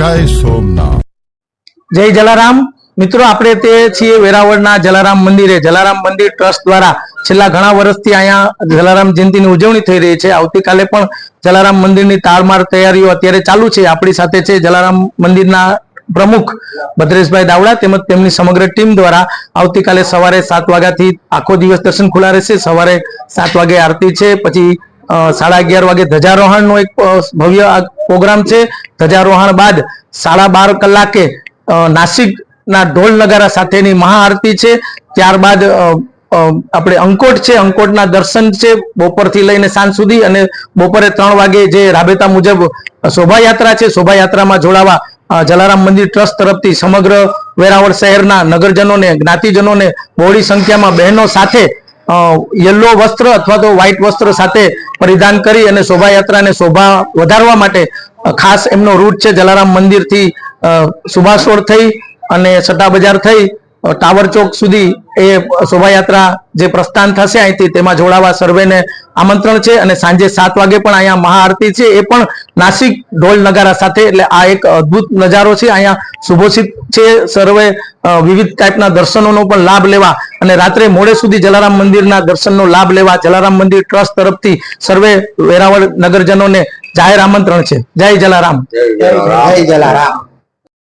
જય સોમનાથ. જય જલારામ. મિત્રો, આપણે તે છીએ વેરાવળના જલારામ મંદિરે. જલારામ મંદિર ટ્રસ્ટ દ્વારા છેલ્લા ઘણા વર્ષથી અહીંયા જલારામ જયંતિની ઉજવણી થઈ રહી છે. આવતીકાલે પણ જલારામ મંદિરની તાળમાર તૈયારીઓ અત્યારે ચાલુ છે. આપણી સાથે છે જલારામ મંદિરના પ્રમુખ ભદ્રેશભાઈ દાવડા તેમજ તેમની સમગ્ર ટીમ દ્વારા આવતીકાલે સવારે સાત વાગ્યાથી આખો દિવસ દર્શન ખુલ્લા રહેશે. સવારે સાત વાગે આરતી છે. પછી સાડા અગિયાર વાગે ધજારોહણનો એક ભવ્ય પ્રોગ્રામ છે. ધ્વજારોહણ બાદ સાડા બાર કલાકે નાસિકના ઢોલ નગારા સાથેની મહાઆરતી છે. ત્યારબાદ આપણે અંકોટ છે. અંકોટના દર્શન છે બપોરથી લઈને સાંજ સુધી અને બપોરે ત્રણ વાગે જે રાબેતા મુજબ શોભાયાત્રા છે. શોભાયાત્રામાં જોડાવા જલારામ મંદિર ટ્રસ્ટ તરફથી સમગ્ર વેરાવળ શહેરના નગરજનોને, જ્ઞાતિજનોને બહોળી સંખ્યામાં બહેનો સાથે યલો વસ્ત્ર અથવા તો વ્હાઈટ વસ્ત્ર સાથે પરિધાન કરી અને શોભાયાત્રાને શોભા વધારવા માટે ખાસ એમનો રૂટ છે જલારામ મંદિરથી અ, થઈ અને સટ્ટા બજાર થઈ. ટાવર ચોક સુધી એ શોભાયાત્રા જે પ્રસ્થાન થશે અહીંથી તેમાં જોડાવા સર્વેને આમંત્રણ છે અને સાંજે સાત વાગે પણ અહીંયા મહાઆરતી છે. એ પણ નાસિક ઢોલ નગારા સાથે એટલે આ એક અદ્ભુત નજારો છે. અહીંયા સુભોષિત છે સર્વે વિવિધ ટાઈપના દર્શનોનો પણ લાભ લેવા અને રાત્રે મોડે સુધી જલારામ મંદિરના દર્શનનો લાભ લેવા જલારામ મંદિર ટ્રસ્ટ તરફથી સર્વે વેરાવળ નગરજનોને જાહેર આમંત્રણ છે. જય જલારામ. જય જલારામ.